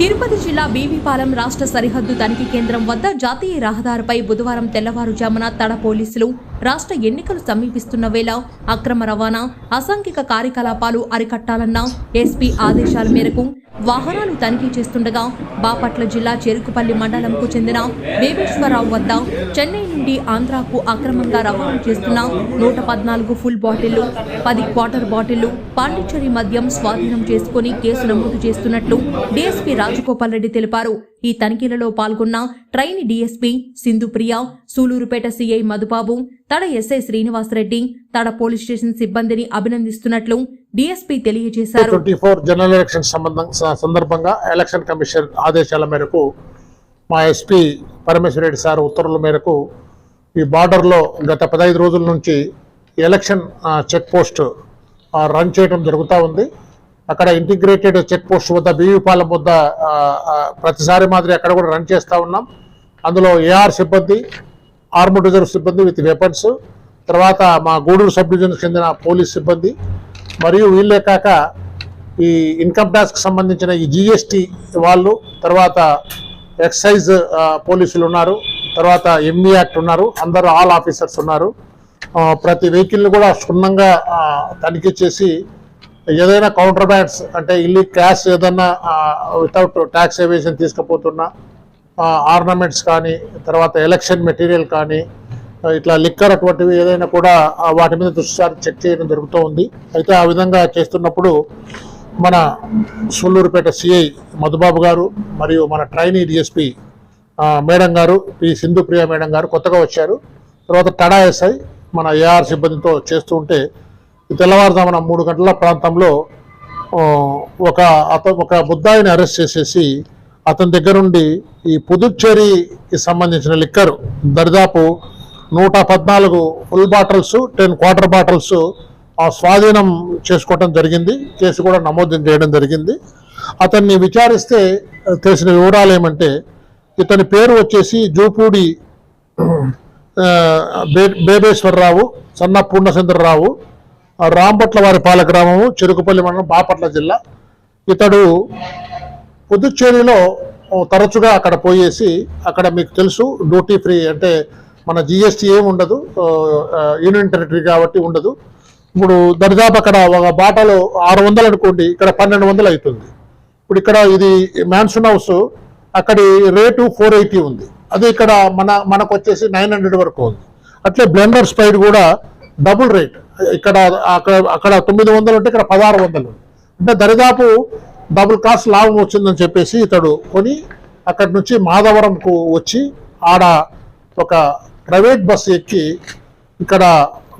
తిరుపతి జిల్లా బీవీపాలెం రాష్ట్ర సరిహద్దు తనిఖీ కేంద్రం వద్ద జాతీయ రహదారిపై బుధవారం తెల్లవారుజామున తడ పోలీసులు రాష్ట్ర ఎన్నికలు సమీపిస్తున్న వేళ అక్రమ రవాణా అసాంఘిక కార్యకలాపాలు అరికట్టాలన్న ఎస్పీ ఆదేశాల మేరకు వాహనాలు తనిఖీ చేస్తుండగా బాపట్ల జిల్లా చెరుకుపల్లి మండలంకు చెందిన బేబేశ్వరరావు వద్ద చెన్నై నుండి ఆంధ్రాకు అక్రమంగా రవాణా చేస్తున్న నూట పద్నాలుగు ఫుల్ బాటిళ్ళు పది క్వార్టర్ బాటిళ్ళు పాండిచ్చేరి మద్యం స్వాధీనం చేసుకుని కేసు నమోదు చేస్తున్నట్లు డీఎస్పీ రాజగోపాల్ రెడ్డి తెలిపారు. ఈ తనిఖీలలో పాల్గొన్న trainee DSP Sindhupriya Sullurpeta CI Madhubabu Tada SI Srinivasa Reddy Tada police station సిబ్బందిని అభినందిస్తున్నట్లు డీఎస్పీ తెలియజేశారు. ట్వంటీ ఫోర్ జనరల్ ఎలక్షన్ సంబంధం సందర్భంగా ఎలక్షన్ కమిషన్ ఆదేశాల మేరకు మా ఎస్పీ పరమేశ్వర రెడ్డి సార్ ఉత్తర్వుల మేరకు ఈ బార్డర్లో గత పదహైదు రోజుల నుంచి ఎలక్షన్ చెక్ పోస్ట్ రన్ చేయడం జరుగుతూ ఉంది. అక్కడ ఇంటిగ్రేటెడ్ చెక్ పోస్ట్ వద్ద బీవీపాలెం వద్ద ప్రతిసారి మాదిరి అక్కడ కూడా రన్ చేస్తూ ఉన్నాం. అందులో ఏఆర్ సిబ్బంది ఆర్మడ్ రిజర్వ్ సిబ్బంది విత్ వెపన్స్ తర్వాత మా గూడూరు సబ్ డివిజన్ చెందిన పోలీస్ సిబ్బంది. మరియు వీళ్ళే కాక ఈ ఇన్కమ్ ట్యాక్స్కి సంబంధించిన ఈ జిఎస్టీ వాళ్ళు తర్వాత ఎక్సైజ్ పోలీసులు ఉన్నారు తర్వాత ఎంఈ యాక్ట్ ఉన్నారు అందరూ ఆల్ ఆఫీసర్స్ ఉన్నారు. ప్రతి వెహికల్ని కూడా క్షుణ్ణంగా తనిఖీ చేసి ఏదైనా కౌంటర్ బ్యాట్స్ అంటే ఇల్లు క్యాష్ ఏదన్నా వితౌట్ ట్యాక్స్ ఎవేషన్ తీసుకుపోతున్నా ఆర్నమెంట్స్ కానీ తర్వాత ఎలక్షన్ మెటీరియల్ కానీ ఇట్లా లిక్కర్ అటువంటివి ఏదైనా కూడా వాటి మీద దృష్టి చెక్ చేయడం జరుగుతూ ఉంది. అయితే ఆ విధంగా చేస్తున్నప్పుడు మన సూళ్ళూరుపేట సిఐ మధుబాబు గారు మరియు మన trainee DSP madam garu P Sindhu Priya madam garu కొత్తగా వచ్చారు. తర్వాత టడా ఎస్ఐ మన ఏఆర్ సిబ్బందితో చేస్తూ ఉంటే తెల్లవారుజామున మూడు గంటల ప్రాంతంలో ఒక అత ఒక ముద్దాయిని అరెస్ట్ చేసేసి అతని దగ్గర నుండి ఈ పుదుచ్చేరికి సంబంధించిన లిక్కర్ దరిదాపు నూట పద్నాలుగు full bottles ten quarter bottles ఆ స్వాధీనం చేసుకోవడం జరిగింది. కేసు కూడా నమోదు చేయడం జరిగింది. అతన్ని విచారిస్తే తెలిసిన వివరాలు ఏమంటే ఇతని పేరు వచ్చేసి జూపూడి బే- బేబేశ్వరరావు సన్న పూర్ణచంద్రరావు రాంపట్ల వారి పాల గ్రామము చెరుకుపల్లి మండలం బాపట్ల జిల్లా. ఇతడు పుదుచ్చేరిలో తరచుగా అక్కడ పోయేసి అక్కడ మీకు తెలుసు డ్యూటీ ఫ్రీ అంటే మన జిఎస్టీ ఏమి ఉండదు యూనియన్ టెరిటరీ కాబట్టి ఉండదు. ఇప్పుడు దరిదాపు అక్కడ ఒక బాటలో ఆరు వందలు అనుకోండి ఇక్కడ పన్నెండు వందలు అవుతుంది. ఇప్పుడు ఇక్కడ ఇది మ్యాన్సన్ హౌస్ అక్కడి రేటు ఫోర్ ఎయిటీ ఉంది. అదే ఇక్కడ మన మనకు వచ్చేసి నైన్ హండ్రెడ్ వరకు ఉంది. అట్లే బ్లెండర్ స్పైడ్ కూడా డబుల్ రేట్ ఇక్కడ అక్కడ అక్కడ తొమ్మిది వందలు ఉంటే ఇక్కడ పదహారు వందలు. అంటే దరిదాపు డబుల్ కాస్ట్ లాభం వచ్చిందని చెప్పేసి ఇతడు కొని అక్కడి నుంచి మాధవరంకు వచ్చి ఆడ ఒక ప్రైవేట్ బస్సు ఎక్కి ఇక్కడ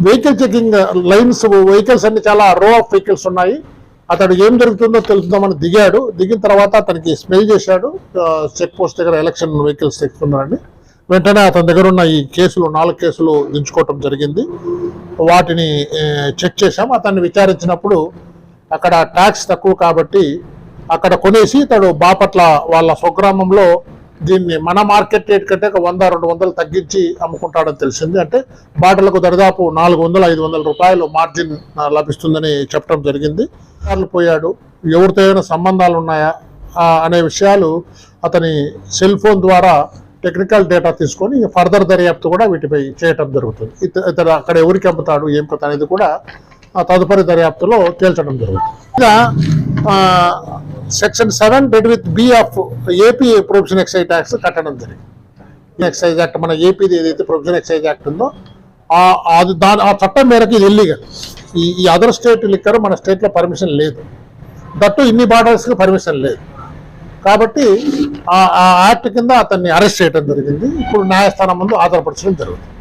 వెహికల్ చెకింగ్ లైన్స్ వెహికల్స్ అన్ని చాలా రో ఆఫ్ వెహికల్స్ ఉన్నాయి. అతడు ఏం జరుగుతుందో తెలుసుదామని దిగాడు. దిగిన తర్వాత అతనికి స్మెల్ చేశాడు. చెక్ పోస్ట్ దగ్గర ఎలక్షన్ వెహికల్స్ తెస్తున్నారని వెంటనే అతని దగ్గర ఉన్న ఈ కేసులు నాలుగు కేసులు దించుకోవటం జరిగింది. వాటిని చెక్ చేశాం. అతన్ని విచారించినప్పుడు అక్కడ ట్యాక్స్ తక్కువ కాబట్టి అక్కడ కొనేసి ఇతడు బాపట్ల వాళ్ళ స్వగ్రామంలో దీన్ని మన మార్కెట్ రేట్ కంటే ఒక వంద రెండు వందలు తగ్గించి అమ్ముకుంటాడని తెలిసింది. అంటే బాటలకు దరిదాపు నాలుగు వందలు ఐదు వందల రూపాయలు మార్జిన్ లభిస్తుందని చెప్పడం జరిగింది. సార్లు పోయాడు. ఎవరితో ఏమైనా సంబంధాలు ఉన్నాయా? అనే విషయాలు అతని సెల్ ఫోన్ ద్వారా టెక్నికల్ డేటా తీసుకొని ఫర్దర్ దర్యాప్తు కూడా వీటిపై చేయటం జరుగుతుంది. ఇత- ఇతడు అక్కడ ఎవరికి అమ్ముతాడు ఏం కథ అనేది కూడా ఆ తదుపరి దర్యాప్తులో తేల్చడం జరుగుతుంది. ఇలా section seven read with B of AP provision excise tax కట్టడం జరిగింది. ఎక్సైజ్ యాక్ట్ మన ఏపీది ఏదైతే ప్రొవిజన్ ఎక్సైజ్ యాక్ట్ ఉందో అది దాని ఆ చట్టం మేరకు ఇది ఇల్లీగల్ ఈ ఈ అదర్ స్టేట్ లిక్కర్ మన స్టేట్లో పర్మిషన్ లేదు. దట్టు ఇన్ని బార్డర్స్కి పర్మిషన్ లేదు. కాబట్టి ఆ యాక్ట్ కింద అతన్ని అరెస్ట్ చేయడం జరిగింది. ఇప్పుడు న్యాయస్థానం ముందు ఆధారపరచడం జరుగుతుంది.